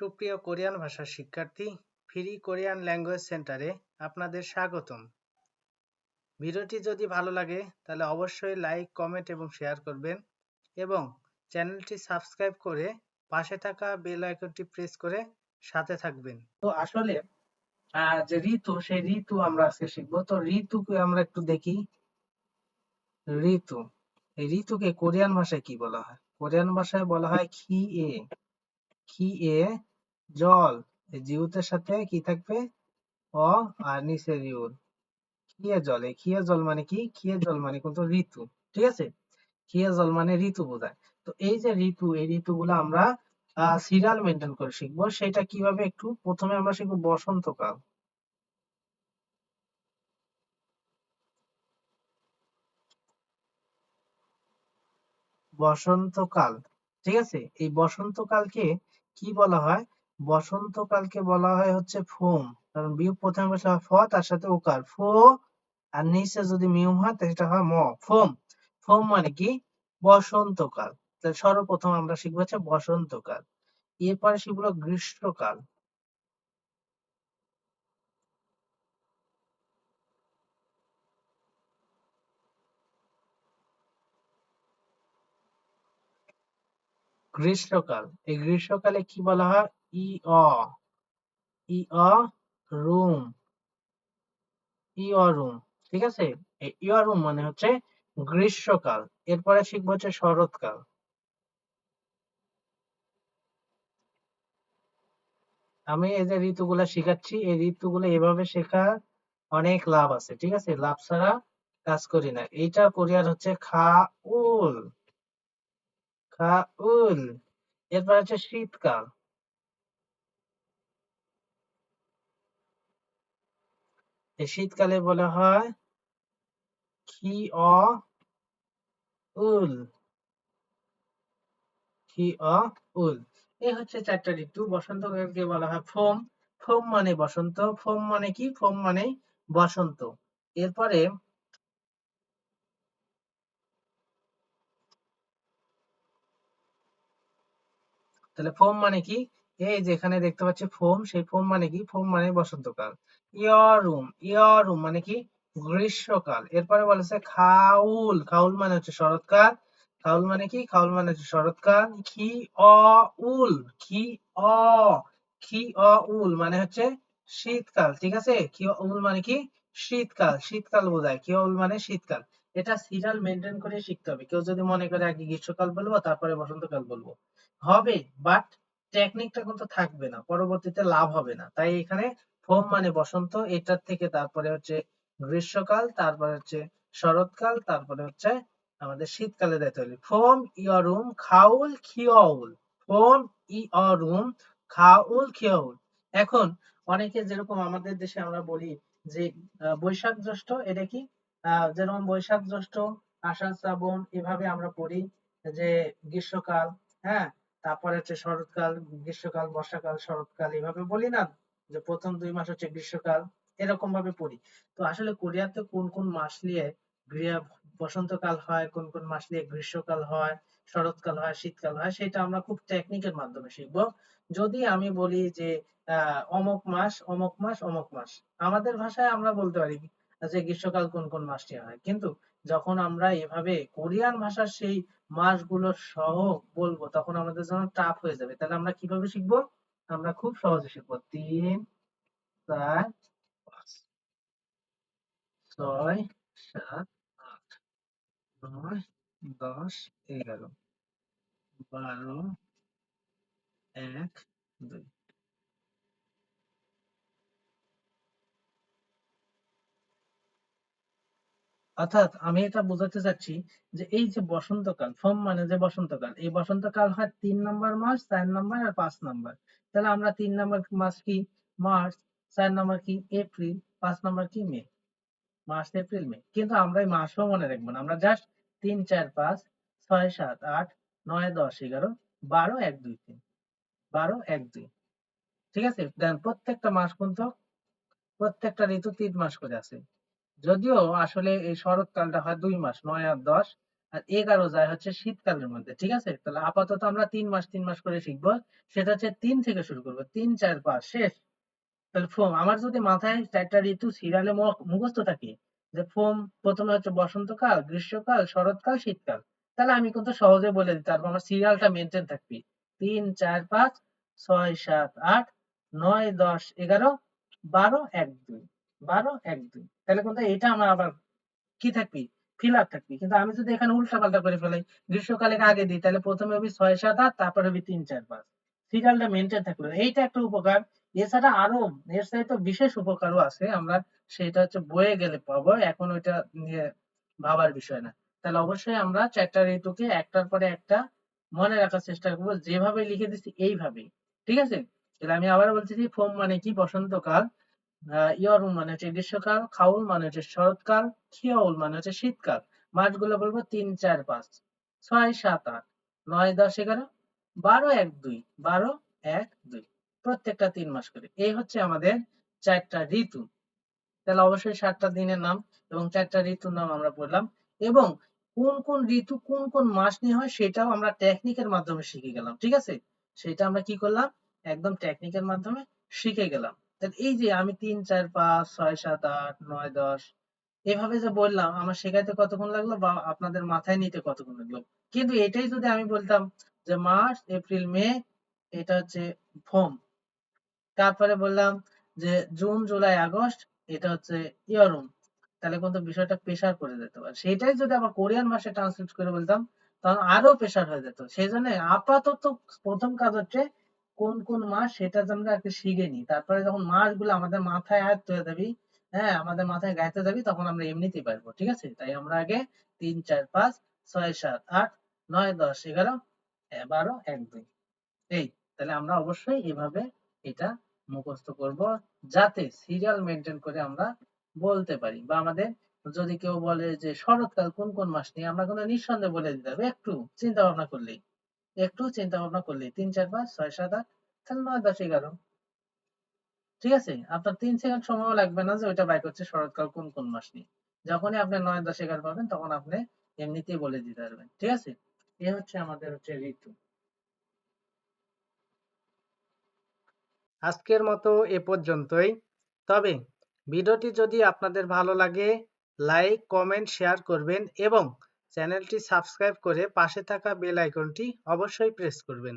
সুপ্রিয় কোরিয়ান ভাষার শিক্ষার্থী, ফ্রি কোরিয়ান ল্যাঙ্গুয়েজ সেন্টারে আপনাদের স্বাগতম। ভিডিওটি যদি ভালো লাগে, তাহলে অবশ্যই লাইক, কমেন্ট এবং শেয়ার করবেন এবং চ্যানেলটি সাবস্ক্রাইব করে পাশে থাকা বেল আইকনটি প্রেস করে সাথে থাকবেন। তো আসলে যে ঋতু, সেই ঋতু আমরা আজকে শিখব। তো ঋতুকে আমরা একটু দেখি। ঋতু, এই ঋতুকে কোরিয়ান ভাষায় কি বলা হয়? কোরিয়ান ভাষায় বলা হয় খি এ খি এ জল জিউতের সাথে কি থাকবে? অ আর নিচের ইউর। খিয়ে জল, এই খিয়ে জল মানে কি? খিয়ে জল মানে কিন্তু ঋতু, ঠিক আছে? খিয়ে জল মানে ঋতু বোঝায়। তো এই যে ঋতু, এই ঋতুগুলো আমরা সিরিয়াল মেনটেন করে শিখব। সেটা কীভাবে একটু প্রথমে আমরা শিখব বসন্তকাল বসন্তকাল ঠিক আছে? এই বসন্তকালকে কি বলা হয়? বসন্তকালকে বলা হয় হচ্ছে ফোম। কারণ বিয়োগ প্রথমে বসে ফ, তার সাথে ওকার। ফো আর নিচে যদি মিউম হয়, তাহলে সেটা হয় ম। ফোম। ফোম মানে কি? বসন্তকাল। তাহলে সর্বপ্রথম আমরা শিখব হচ্ছে বসন্তকাল। এরপরে শিখব গ্রীষ্মকাল। গ্রীষ্মকাল। এই গ্রীষ্মকালে কি বলা হয়? ই অ ই অ রুম ই অ রুম ঠিক আছে? ই অ রুম মানে হচ্ছে গ্রীষ্মকাল, এরপরে শিখব হচ্ছে শরৎকাল। আমি এই যে ঋতুগুলা শিখাচ্ছি, এই ঋতুগুলো এভাবে শেখার অনেক লাভ আছে, ঠিক আছে? লাভ ছাড়া কাজ করি না। এইটা কোরিয়ার হচ্ছে খা উল খা উল এরপর হচ্ছে শীতকাল এই শীতকালে বলা হয় খি অ উল খি অ উল এই হচ্ছে চারটা ঋতু। বসন্তকালকে বলা হয় ফোম। ফোম মানে বসন্ত। ফোম মানে কি? ফোম মানে বসন্ত। এরপরে তাহলে ফোম মানে কি? এই যে এখানে দেখতে পাচ্ছি ফোম, সেই ফোম মানে কি? ফোম মানে বসন্তকাল। ইয়ারুম ইয়ারুম মানে কি? গ্রীষ্মকাল। এরপরে বলেছে খাউল। খাউল মানে হচ্ছে শরৎকাল। খাউল মানে কি? খাউল মানে হচ্ছে শরৎকাল। খি, অ, উল। খি, অ। খি, অ, উল মানে হচ্ছে শীতকাল, ঠিক আছে? খি, অ, উল মানে কি? শীতকাল। শীতকাল বোঝায়। খি, অ, উল মানে শীতকাল। এটা সিরিয়াল মেনটেন করে শিখতে হবে। কেউ যদি মনে করে আগে গ্রীষ্মকাল বলব, তারপরে বসন্তকাল বলব। হবে, বাট টেকনিকটা কিন্তু থাকবে না, পরবর্তীতে লাভ হবে না। তাই এখানে ফোম মানে বসন্ত, এটার থেকে তারপরে হচ্ছে গ্রীষ্মকাল, তারপরে হচ্ছে শরৎকাল, তারপরে হচ্ছে আমাদের শীতকালে দিতে হলে। ফোম ইয়রুম খাউল খিয়উল ফোম ইয়রুম খাউল খিয়উল এখন অনেকে যেরকম আমাদের দেশে আমরা বলি যে বৈশাখ জ্যৈষ্ঠ, এটা কি? যেরকম বৈশাখ জ্যৈষ্ঠ, আষাঢ় শ্রাবণ, এভাবে আমরা পড়ি যে গ্রীষ্মকাল হ্যাঁ? তারপরে হচ্ছে শরৎকাল, গ্রীষ্মকাল, বর্ষাকাল, শরৎকাল এভাবে বলি না যে প্রথম দুই মাস হচ্ছে গ্রীষ্মকাল, এরকম ভাবে পড়ি। তো আসলে কোরিয়াতে কোন কোন মাস নিয়ে বসন্তকাল হয়, কোন কোন মাস নিয়ে গ্রীষ্মকাল হয়, শরৎকাল হয়, শীতকাল হয়, সেটা আমরা খুব টেকনিকের মাধ্যমে শিখব। যদি আমি বলি যে, আহ, অমক মাস অমক মাস অমক মাস, আমাদের ভাষায় আমরা বলতে পারি যে গ্রীষ্মকাল কোন কোন মাসটি হয়। কিন্তু যখন আমরা এভাবে কোরিয়ান ভাষার সেই মাসগুলো সহ বলব, তখন আমাদের জন্য টাফ হয়ে যাবে। তাহলে আমরা কীভাবে শিখব? আমরা খুব সহজে শিখব। তিন, চার, পাঁচ, ছয়, সাত, আট, নয়, দশ, এগারো, বারো, এক, দুই। অর্থাৎ আমি এটা বোঝাতে চাচ্ছি যে এই যে বসন্তকাল, ফোম মানে যে বসন্তকাল, এই বসন্তকাল হয় তিন নম্বর মাস, চার নম্বর আর পাঁচ নম্বর। তাহলে আমরা তিন নম্বর মাস কি? মার্চ, চার নম্বর কি? এপ্রিল, পাঁচ নম্বর কি? মে। March, April, May. কিন্তু আমরা এই মাসও মনে রাখব না। আমরা জাস্ট তিন, চার, পাঁচ, ছয়, সাত, আট, নয়, দশ, এগারো, বারো, এক, দুই, তিন। বারো, এক, দুই। ঠিক আছে? দেন প্রত্যেকটা মাস কিন্তু প্রত্যেকটা ঋতু তিন মাস করে আছে যদিও আসলে এই শরৎকালটা হয় দুই মাস, নয় আর দশ, আর এগারো যায় হচ্ছে শীতকালের মধ্যে, ঠিক আছে? তাহলে আপাতত আমরা তিন মাস তিন মাস করে শিখব। সেটা হচ্ছে তিন থেকে শুরু করব, তিন, চার, পাঁচ, শেষ। তাহলে ফোম, আমার যদি মাথায় চারটা ঋতু সিরিয়ালে মুখস্থ থাকে, যে ফোম প্রথমে হচ্ছে বসন্তকাল, গ্রীষ্মকাল, শরৎকাল, শীতকাল, তাহলে আমি কিন্তু সহজে বলে দিতে পারব আমার সিরিয়ালটা মেনটেন থাকবে। তিন, চার, পাঁচ, ছয়, সাত, আট, নয়, দশ, এগারো, বারো, এক, দুই। বারো? এক দুই তাহলে কিন্তু এটা আমার আবার কি থাকবি? ফিল আপ কিন্তু আমি যদি এখানে উল্টা পাল্টা করে ফেলাই গ্রীষ্মকালে আগে দিই, তাহলে প্রথমে হবে ছয়, সাত, আট, তারপরে হবে তিন, চার, পাঁচ। সিরিয়ালটা মেনটেন থাকল এইটা একটা উপকার। এছাড়া আরও এর সাথে বিশেষ উপকারও আছে আমরা। সেটা হচ্ছে বয়ে গেলে পাবো। এখন ওইটা নিয়ে ভাবার বিষয় না। তাহলে অবশ্যই আমরা চারটা ঋতুকে একটার পরে একটা মনে রাখার চেষ্টা করব। যেভাবে লিখে দিচ্ছি, এইভাবেই। ঠিক আছে? তাহলে আমি আবার বলছি ফোম মানে কি? বসন্তকাল। ইয়রুম মানে হচ্ছে গ্রীষ্মকাল, খাউল মানে হচ্ছে শরৎকাল, খিয়াউল মানে হচ্ছে শীতকাল। মাসগুলো বলব তিন, চার, পাঁচ, ছয়, সাত, আট, নয়, দশ, এগারো, বারো, এক, দুই, বারো, এক, দুই। প্রত্যেকটা তিন মাস করে। এই হচ্ছে আমাদের চারটা ঋতু। তাহলে অবশ্যই সাতটা দিনের নাম এবং চারটা ঋতুর নাম আমরা বললাম। এবং কোন কোন ঋতু, কোন কোন মাস নিয়ে হয় সেটাও আমরা টেকনিকের মাধ্যমে শিখে গেলাম। ঠিক আছে? সেটা আমরা কি করলাম? একদম টেকনিকের মাধ্যমে শিখে গেলাম। এই যে আমি তিন, চার, পাঁচ, ছয়, সাত, আট, নয়, দশ, এভাবে যে বললাম, আমার শেখাইতে কতক্ষণ লাগল বা আপনাদের মাথায় নিতে কতক্ষণ লাগল? কিন্তু এটাই যদি আমি বলতাম যে মার্চ, এপ্রিল, মে, এটা হচ্ছে ফোম তারপরে বললাম যে জুন, জুলাই, আগস্ট, এটা হচ্ছে ইয়রুম তাহলে কিন্তু বিষয়টা প্রেশার করে যেত। সেটাই যদি আবার কোরিয়ান ভাষায় ট্রান্সলেট করে বলতাম তখন আরও প্রেশার হয়ে যেত। সেই জন্য আপাতত প্রথম কাজ হচ্ছে কোন কোন মাস সেটা আমরা একটু শিখে নিই তারপরে যখন মাসগুলো আমাদের মাথায় আয়ত্ত হয়ে যাবি হ্যাঁ আমাদের মাথায় গাইতে যাবি, তখন আমরা এমনিতেই পারব, ঠিক আছে? তাই আমরা আগে তিন, চার, পাঁচ, ছয়, সাত, আট, নয়, দশ, এগারো বারো এক, দুই। এই, তাহলে আমরা অবশ্যই এভাবে এটা মুখস্থ করব, যাতে সিরিয়াল মেনটেন করে আমরা বলতে পারি। বা আমাদের যদি কেউ বলে যে শরৎকাল কোন কোন মাস নিয়ে, আমরা কোনো নিঃসন্দেহে বলে দিতে হবে, একটু চিন্তা ভাবনা করলেই। একটু চিন্তা ভাবনা করলেই তিন চার পাঁচ ছয় সাত আট, তাহলে নয় দশ এগারো। ঠিক আছে? আপনার তিন সেকেন্ড সময়ও লাগবে না যে ওইটা বাই করছে শরৎকাল কোন কোন মাস নিয়ে। যখনই আপনি নয় দশ এগারো পাবেন, তখন আপনি এমনিতেই বলে দিতে পারবেন। ঠিক আছে? এ হচ্ছে আমাদের হচ্ছে ঋতু। আজকের মতো এ পর্যন্তই। তবে ভিডিওটি যদি আপনাদের ভালো লাগে, লাইক, কমেন্ট, শেয়ার করবেন এবং চ্যানেলটি সাবস্ক্রাইব করে পাশে থাকা বেল আইকনটি অবশ্যই প্রেস করবেন।